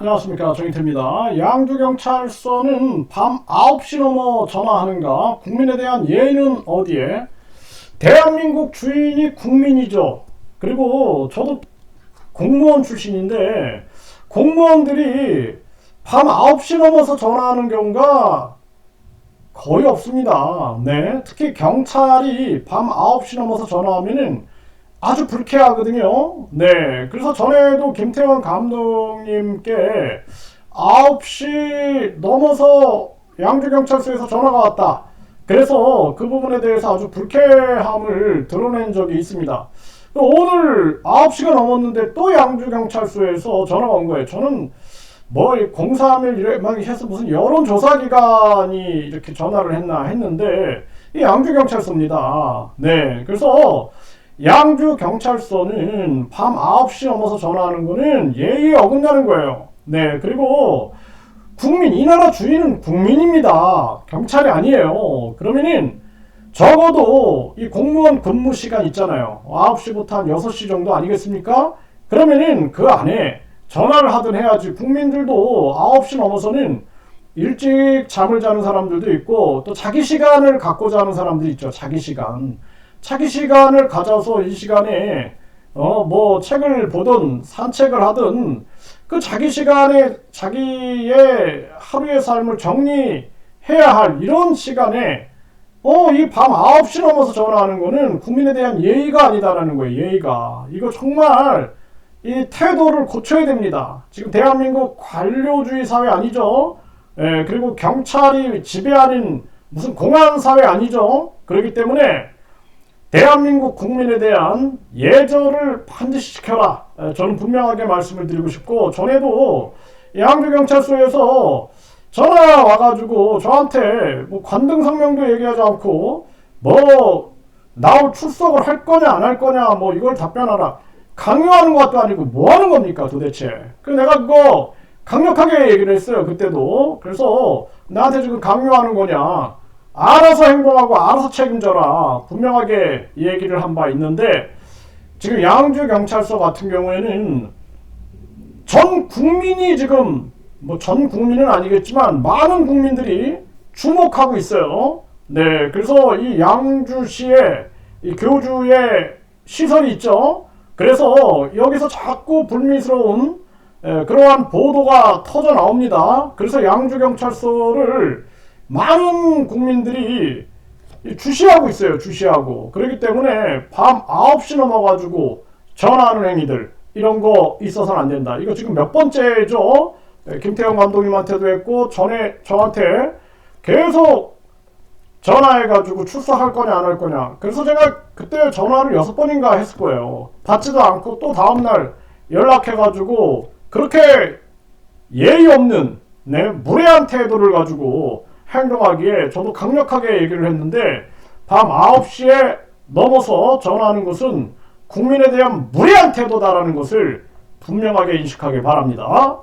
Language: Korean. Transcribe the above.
안녕하십니까 정인태입니다. 양주경찰서는 밤 9시 넘어 전화하는가 국민에 대한 예의는 어디에 대한민국 주인이 국민이죠. 그리고 저도 공무원 출신인데 공무원들이 밤 9시 넘어서 전화하는 경우가 거의 없습니다. 네. 특히 경찰이 밤 9시 넘어서 전화하면은 아주 불쾌하거든요. 네. 그래서 전에도 김태원 감독님께 9시 넘어서 양주경찰서에서 전화가 왔다. 그래서 그 부분에 대해서 아주 불쾌함을 드러낸 적이 있습니다. 오늘 9시가 넘었는데 또 양주경찰서에서 전화가 온 거예요. 저는 뭐 031 이래 막 해서 무슨 여론조사기관이 이렇게 전화를 했나 했는데 이 양주경찰서입니다. 네. 그래서 양주 경찰서는 밤 9시 넘어서 전화하는 거는 예의에 어긋나는 거예요. 네, 그리고 국민, 이 나라 주인은 국민입니다. 경찰이 아니에요. 그러면은 적어도 이 공무원 근무 시간 있잖아요. 9시부터 한 6시 정도 아니겠습니까? 그러면은 그 안에 전화를 하든 해야지 국민들도 9시 넘어서는 일찍 잠을 자는 사람들도 있고 또 자기 시간을 갖고 자는 사람도 있죠. 자기 시간. 자기 시간을 가져서 이 시간에 어 뭐 책을 보든 산책을 하든 그 자기 시간에 자기의 하루의 삶을 정리해야 할 이런 시간에 어 이 밤 9시 넘어서 전화하는 거는 국민에 대한 예의가 아니다라는 거예요. 예의가. 이거 정말 이 태도를 고쳐야 됩니다. 지금 대한민국 관료주의 사회 아니죠? 예, 그리고 경찰이 지배하는 무슨 공안 사회 아니죠? 그렇기 때문에 대한민국 국민에 대한 예절을 반드시 지켜라. 저는 분명하게 말씀을 드리고 싶고 전에도 양주경찰서에서 전화 와가지고 저한테 뭐 관등 성명도 얘기하지 않고 뭐 나올 출석을 할 거냐 안 할 거냐 뭐 이걸 답변하라. 강요하는 것도 아니고 뭐 하는 겁니까 도대체? 그래서 내가 그거 강력하게 얘기를 했어요 그때도. 그래서 나한테 지금 강요하는 거냐 알아서 행동하고 알아서 책임져라. 분명하게 얘기를 한 바 있는데 지금 양주 경찰서 같은 경우에는 전 국민이 지금 뭐 전 국민은 아니겠지만 많은 국민들이 주목하고 있어요. 네, 그래서 이 양주시에 이 교주의 시설이 있죠. 그래서 여기서 자꾸 불미스러운 에, 그러한 보도가 터져 나옵니다. 그래서 양주 경찰서를 많은 국민들이 주시하고 있어요. 주시하고. 그렇기 때문에 밤 9시 넘어가지고 전화하는 행위들 이런 거 있어서는 안 된다. 이거 지금 몇 번째죠? 네, 김태형 감독님한테도 했고 전에 저한테 계속 전화해가지고 출석할 거냐 안 할 거냐. 그래서 제가 그때 전화를 여섯 번인가 했을 거예요. 받지도 않고 또 다음날 연락해가지고 그렇게 예의 없는 네, 무례한 태도를 가지고 행동하기에 저도 강력하게 얘기를 했는데 밤 9시에 넘어서 전화하는 것은 국민에 대한 무례한 태도다라는 것을 분명하게 인식하기 바랍니다.